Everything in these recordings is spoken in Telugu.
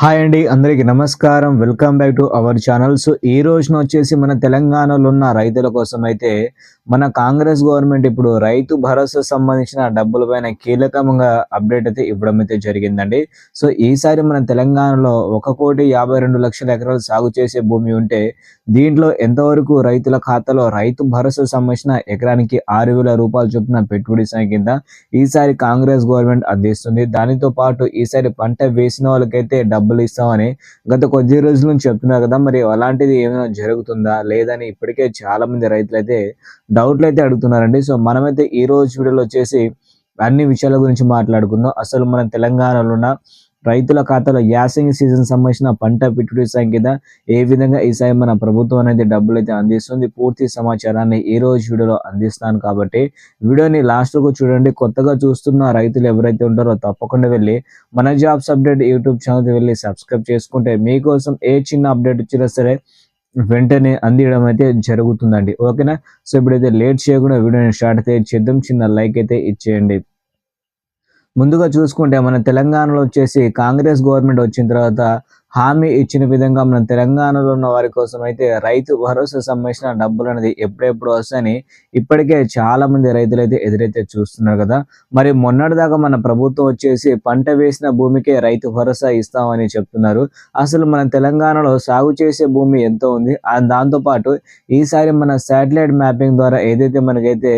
హాయ్ అండి అందరికీ నమస్కారం. Welcome back to our channel. So ఈ రోజున వచ్చేసి మన తెలంగాణలో ఉన్న రైతుల కోసం అయితే మన కాంగ్రెస్ గవర్నమెంట్ ఇప్పుడు రైతు భరోసా సంబంధించిన డబ్బుల పైన కీలకంగా అప్డేట్ అయితే ఇవ్వడం అయితే జరిగిందండి. సో ఈసారి మన తెలంగాణలో ఒక కోటి యాభై రెండు లక్షల ఎకరాలు సాగు చేసే భూమి ఉంటే దీంట్లో ఎంతవరకు రైతుల ఖాతాలో రైతు భరోసా సంబంధించిన ఎకరానికి ఆరు వేల రూపాయలు చొప్పున పెట్టుబడి సాయం కింద ఈసారి కాంగ్రెస్ గవర్నమెంట్ అందిస్తుంది దానితో పాటు ఈసారి పంట వేసిన వాళ్ళకైతే డబ్బులు ఇస్తామని గత కొద్ది రోజుల నుంచి చెప్తున్నారు కదా. మరి అలాంటిది ఏమైనా జరుగుతుందా? లేదని ఇప్పటికే చాలా మంది రైతులు అయితే డౌట్లు అయితే అడుగుతున్నారండి. సో మనమైతే ఈ రోజు వీడియోలో వచ్చేసి అన్ని విషయాల గురించి మాట్లాడుకుందాం. అసలు మన తెలంగాణలో ఉన్న రైతుల ఖాతాలో యాసింగ్ సీజన్ సంబంధించిన పంట పెట్టుబడి సాయం కింద ఏ విధంగా ఈసారి మన ప్రభుత్వం అనేది డబ్బులు అయితే అందిస్తుంది? పూర్తి సమాచారాన్ని ఈ రోజు వీడియోలో అందిస్తాను కాబట్టి వీడియోని లాస్ట్కు చూడండి. కొత్తగా చూస్తున్న రైతులు ఎవరైతే ఉంటారో తప్పకుండా వెళ్ళి మన జాబ్స్ అప్డేట్ యూట్యూబ్ ఛానల్ వెళ్ళి సబ్స్క్రైబ్ చేసుకుంటే మీకోసం ఏ చిన్న అప్డేట్ వచ్చినా సరే వెంటనే అందించడం అయితే జరుగుతుందండి. ఓకేనా? సో ఇప్పుడైతే లేట్ చేయకుండా వీడియోని స్టార్ట్ అయితే చేద్దాం. చిన్న లైక్ అయితే ఇచ్చేయండి. ముందుగా చూసుకుంటే మన తెలంగాణలో వచ్చేసి కాంగ్రెస్ గవర్నమెంట్ వచ్చిన తర్వాత హామీ ఇచ్చిన విధంగా మన తెలంగాణలో ఉన్న వారి కోసం అయితే రైతు భరోసా సంబంధించిన డబ్బులు అనేది ఎప్పుడెప్పుడు వస్తాయని ఇప్పటికే చాలా మంది రైతులు అయితే ఎదురైతే చూస్తున్నారు కదా. మరి మొన్నటిదాకా మన ప్రభుత్వం వచ్చేసి పంట వేసిన భూమికే రైతు భరోసా ఇస్తామని చెప్తున్నారు. అసలు మన తెలంగాణలో సాగు చేసే భూమి ఎంతో ఉంది. దాంతోపాటు దాంతో పాటు ఈసారి మన శాటిలైట్ మ్యాపింగ్ ద్వారా ఏదైతే మనకైతే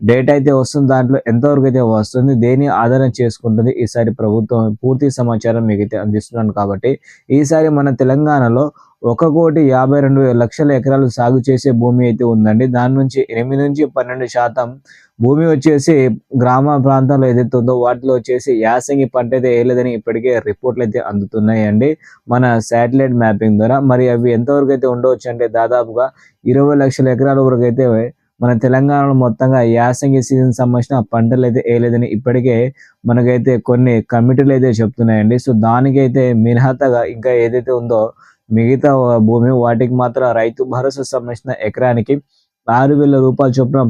డేటా అయితే వస్తుంది దాంట్లో ఎంతవరకు అయితే వస్తుంది దేని ఆధారం చేసుకుంటుంది ఈసారి ప్రభుత్వం పూర్తి సమాచారం మీకైతే అందిస్తున్నాను కాబట్టి ఈసారి మన తెలంగాణలో ఒక కోటి యాభై రెండు లక్షల ఎకరాలు సాగు చేసే భూమి అయితే ఉందండి. దాని నుంచి ఎనిమిది నుంచి పన్నెండు శాతం భూమి వచ్చేసి గ్రామ ప్రాంతంలో ఏదైతే ఉందో వాటిలో వచ్చేసి యాసంగి పంట అయితే వేయలేదని ఇప్పటికే రిపోర్ట్లు అయితే అందుతున్నాయండి. మన శాటిలైట్ మ్యాపింగ్ ద్వారా మరి అవి ఎంతవరకు అయితే ఉండవచ్చు అంటే దాదాపుగా ఇరవై లక్షల ఎకరాల వరకు అయితే మన తెలంగాణలో మొత్తంగా యాసంగి సీజన్ సంబంధించిన పంటలు అయితే వేయలేదని ఇప్పటికే మనకైతే కొన్ని కమిటీలు అయితే చెప్తున్నాయండి. సో దానికైతే మినహాతగా ఇంకా ఏదైతే ఉందో మిగతా భూమి వాటికి మాత్రం రైతు భరోసా సంబంధించిన ఎకరానికి ఆరు వేల రూపాయల చొప్పున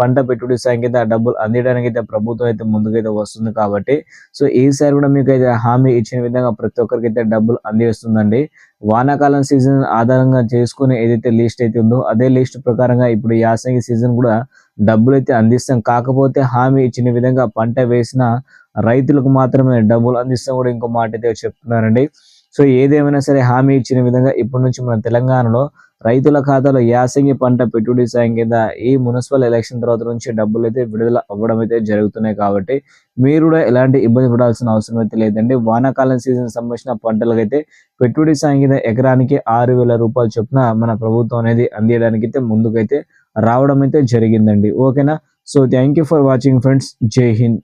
పంట పెట్టుబడి సాయం కింద డబ్బులు అందించడానికి అయితే ప్రభుత్వం అయితే ముందుకైతే వస్తుంది కాబట్టి సో ఈసారి కూడా మీకు అయితే హామీ ఇచ్చిన విధంగా ప్రతి ఒక్కరికి అయితే డబ్బులు అందిస్తుందండి. వానాకాలం సీజన్ ఆధారంగా చేసుకుని ఏదైతే లిస్ట్ అయితే ఉందో అదే లిస్ట్ ప్రకారంగా ఇప్పుడు యాసంగి సీజన్ కూడా డబ్బులు అయితే అందిస్తాం. కాకపోతే హామీ ఇచ్చిన విధంగా పంట వేసిన రైతులకు మాత్రమే డబ్బులు అందిస్తాం కూడా ఇంకో మాట అయితే చెప్తున్నారండి. సో ఏదేమైనా సరే హామీ ఇచ్చిన విధంగా ఇప్పటి నుంచి మన తెలంగాణలో రైతుల ఖాతాలో యాసంగి పంట పెట్టుబడి సాయం కింద ఈ మున్సిపల్ ఎలక్షన్ తర్వాత నుంచి డబ్బులు అయితే విడుదల అవ్వడం అయితే జరుగుతున్నాయి కాబట్టి మీరు కూడా ఎలాంటి ఇబ్బంది పడాల్సిన అవసరం అయితే లేదండి. వానాకాలం సీజన్ సంబంధించిన పంటలకైతే పెట్టుబడి సాయం కింద ఎకరానికి ఆరు వేల రూపాయలు చొప్పున మన ప్రభుత్వం అనేది అందియడానికి అయితే ముందుకైతే రావడం అయితే జరిగిందండి. ఓకేనా? So thank you for watching friends. Jai Hind.